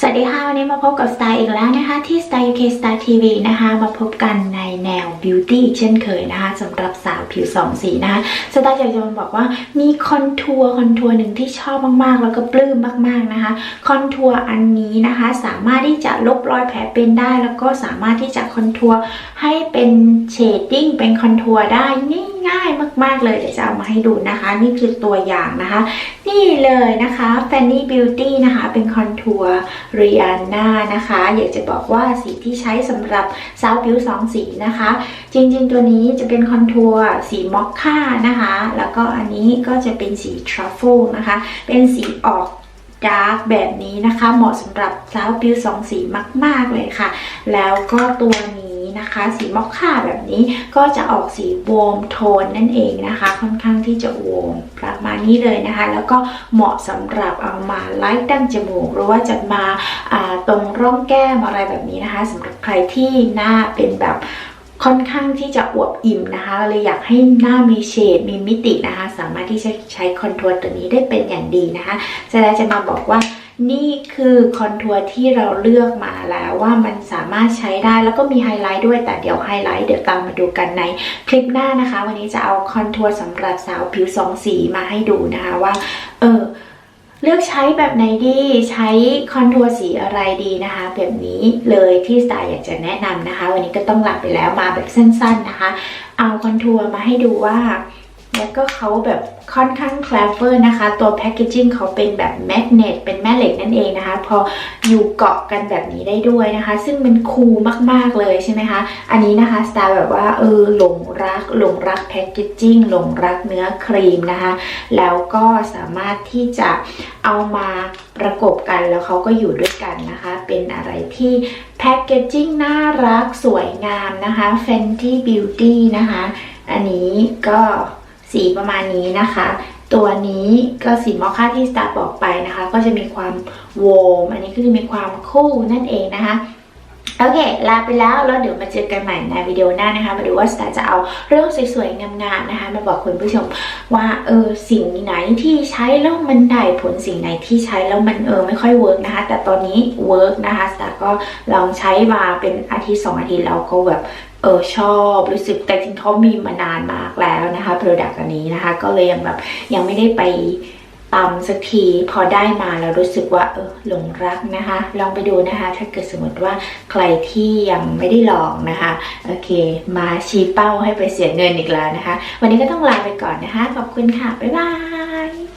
สวัสดีค่ะ วันนี้มาพบกับสไตล์อีกแล้วนะคะ ที่ Style UK Style TV นะคะ มาพบกันในแนว Beauty อีกเช่นเคยนะคะสำหรับสาวผิวสองสีนะคะสไตล์อยากจะมาบอกว่ามีคอนทัวร์คอนทัวร์หนึ่งที่ชอบมากๆ แล้วก็ปลื้มมากๆนะคะคอนทัวร์อันนี้นะคะ สามารถที่จะลบรอยแผลเป็นได้ แล้วก็สามารถที่จะคอนทัวร์ให้เป็นเชดดิ้งเป็นคอนทัวร์ได้นี่ ง่ายมากๆเลยเดี๋ยวจะเอามาให้ดูนะคะ นี่คือตัวอย่างนะคะ นี่เลยนะคะ Fanny Beauty นะคะ เป็นคอนทัวร์ริอาน่านะคะ อยากจะบอกว่าสีที่ใช้สำหรับสาวผิวสองสีนะคะ จริงๆตัวนี้จะเป็นคอนทัวร์สีมอคค่านะคะ แล้วก็อันนี้ก็จะเป็นสีทรัฟเฟิลนะคะ เป็นสีออกดาร์กแบบนี้นะคะ เหมาะสำหรับสาวผิวสองสีมาก ๆเลยค่ะ แล้วก็ตัวนี้ นะคะ สีมอคค่าแบบนี้ก็จะออกสีวอร์มโทนนั่นเองนะคะ ค่อนข้างที่จะวอร์มประมาณนี้เลยนะคะ แล้วก็เหมาะสำหรับเอามาไล่ดั้งจมูก หรือว่าจะมาตรงร่องแก้มอะไรแบบนี้นะคะสำหรับใครที่หน้าเป็นแบบค่อนข้างที่จะอวบอิ่มนะคะเลยอยากให้หน้ามีเฉดมีมิตินะคะ สามารถที่จะใช้คอนทัวร์ตัวนี้ได้เป็นอย่างดีนะคะจะได้จะมาบอกว่า นี่คือคอนทัวร์ที่เราเลือกมาแล้วว่ามันสามารถใช้ได้แล้วก็มีไฮไลท์ด้วยแต่เดี๋ยวไฮไลท์เดี๋ยวตามมาดูกันในคลิปหน้านะคะ วันนี้จะเอาคอนทัวร์สำหรับสาวผิวสองสีมาให้ดูนะคะว่าเออเลือกใช้แบบไหนดีใช้คอนทัวร์สีอะไรดีนะคะ แบบนี้เลยที่สไตล์อยากจะแนะนำนะคะ วันนี้ก็ต้องหลาไปแล้วมาแบบสั้นๆนะคะ เอาคอนทัวร์มาให้ดูว่า แล้วก็เขาแบบค่อนข้างคลาเ v อร์นะคะ ตัวแพคเกจิ้งเขาเป็นแบบแมกเนตเป็นแม่เหล็กนั่นเองนะคะ พออยู่เกาะกันแบบนี้ได้ด้วยนะคะ ซึ่งมันคูลมากๆเลยใช่ไหมคะ อันนี้นะคะสไตล์แบบว่าเออหลงรักหลงรักแพคเกจิ้งหลงรักเนื้อครีมนะคะ แล้วก็สามารถที่จะเอามาประกบกันแล้วเขาก็อยู่ด้วยกันนะคะ เป็นอะไรที่แพคเกจิ้งน่ารักสวยงามนะคะ Fenty Beauty นะคะ อันนี้ก็ สีประมาณนี้นะคะ ตัวนี้ก็สีมอคค่าที่สตาร์บอกไปนะคะ ก็จะมีความโวม อันนี้ก็จะมีความคู่นั่นเองนะคะโอเค ลาไปแล้วแล้วเดี๋ยวมาเจอกันใหม่ในวิดีโอหน้านะคะ มาดูว่าสตาร์จะเอาเรื่องสวยๆ งามๆ นะคะ มาบอกคุณผู้ชมว่าเออสิ่งไหนที่ใช้แล้วมันได้ผลสิ่งไหนที่ใช้แล้วมันเออไม่ค่อยเวิร์กนะคะ แต่ตอนนี้เวิร์กนะคะสตาร์ก็ลองใช้มาเป็นอาทิตย์สองอาทิตย์แล้วก็แบบ เออชอบรู้สึกแต่จริงเขามีมานานมากแล้วนะคะ Product อันนี้นะคะ ก็เลยยังแบบยังไม่ได้ไปตำสักทีพอได้มาแล้วรู้สึกว่าเออหลงรักนะคะ ลองไปดูนะคะ ถ้าเกิดสมมติว่าใครที่ยังไม่ได้ลองนะคะโอเค มาชี้เป้าให้ไปเสียเงินอีกแล้วนะคะ วันนี้ก็ต้องลาไปก่อนนะคะ ขอบคุณค่ะ บ๊ายบาย